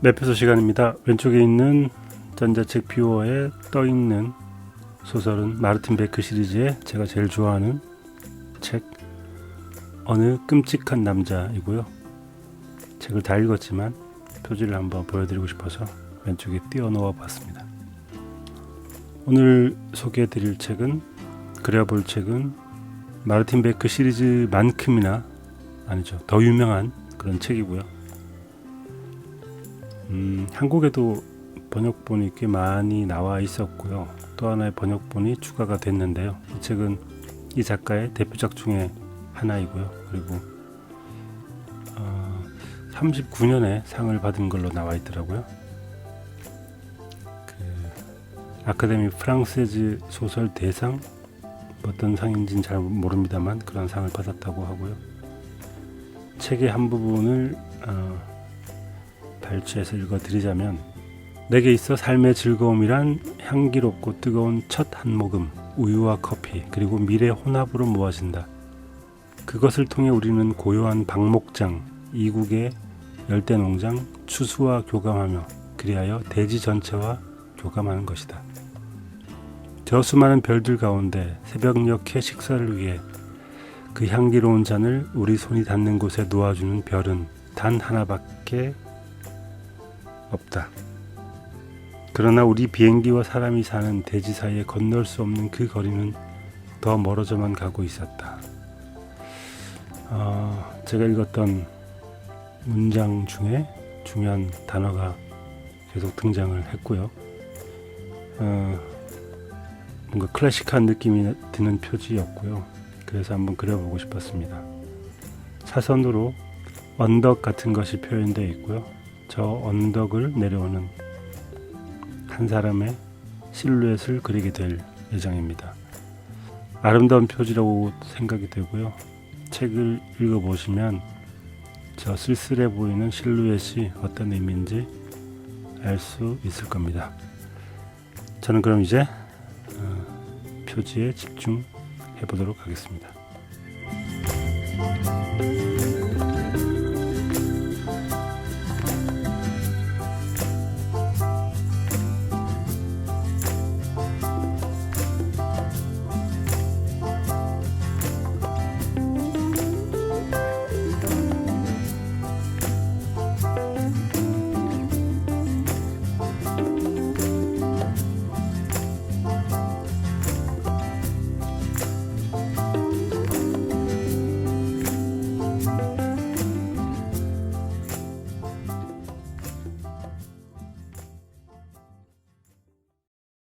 매표소 시간입니다. 왼쪽에 있는 전자책 뷰어에 떠 있는 소설은 마르틴 베크 시리즈의 제가 제일 좋아하는 책 어느 끔찍한 남자이고요. 책을 다 읽었지만 표지를 한번 보여드리고 싶어서 왼쪽에 띄워놓아 봤습니다. 오늘 소개해드릴 책은 그려볼 책은 마르틴 베크 시리즈만큼이나 아니죠 더 유명한 그런 책이고요. 음, 한국에도 번역본이 꽤 많이 나와 있었고요. 또 하나의 번역본이 추가가 됐는데요. 이 책은 이 작가의 대표작 중에 하나이고요. 그리고 어, 39년에 상을 받은 걸로 나와 있더라고요. 그 아카데미 프랑세즈 소설 대상 뭐 어떤 상인지는 잘 모릅니다만 그런 상을 받았다고 하고요. 책의 한 부분을 어, 발췌해서 읽어드리자면 내게 있어 삶의 즐거움이란 향기롭고 뜨거운 첫 한 모금 우유와 커피 그리고 밀의 혼합으로 모아진다. 그것을 통해 우리는 고요한 박목장, 이국의 열대농장, 추수와 교감하며 그리하여 대지 전체와 교감하는 것이다. 저 수많은 별들 가운데 새벽녘의 식사를 위해 그 향기로운 잔을 우리 손이 닿는 곳에 놓아주는 별은 단 하나밖에 없다. 그러나 우리 비행기와 사람이 사는 대지 사이에 건널 수 없는 그 거리는 더 멀어져만 가고 있었다. 어, 제가 읽었던 문장 중에 중요한 단어가 계속 등장을 했고요. 어, 뭔가 클래식한 느낌이 드는 표지였고요. 그래서 한번 그려보고 싶었습니다. 사선으로 언덕 같은 것이 표현되어 있고요. 저 언덕을 내려오는 한 사람의 실루엣을 그리게 될 예정입니다. 아름다운 표지라고 생각이 되고요. 책을 읽어보시면 저 쓸쓸해 보이는 실루엣이 어떤 의미인지 알 수 있을 겁니다. 저는 그럼 이제 어, 표지에 집중해 보도록 하겠습니다.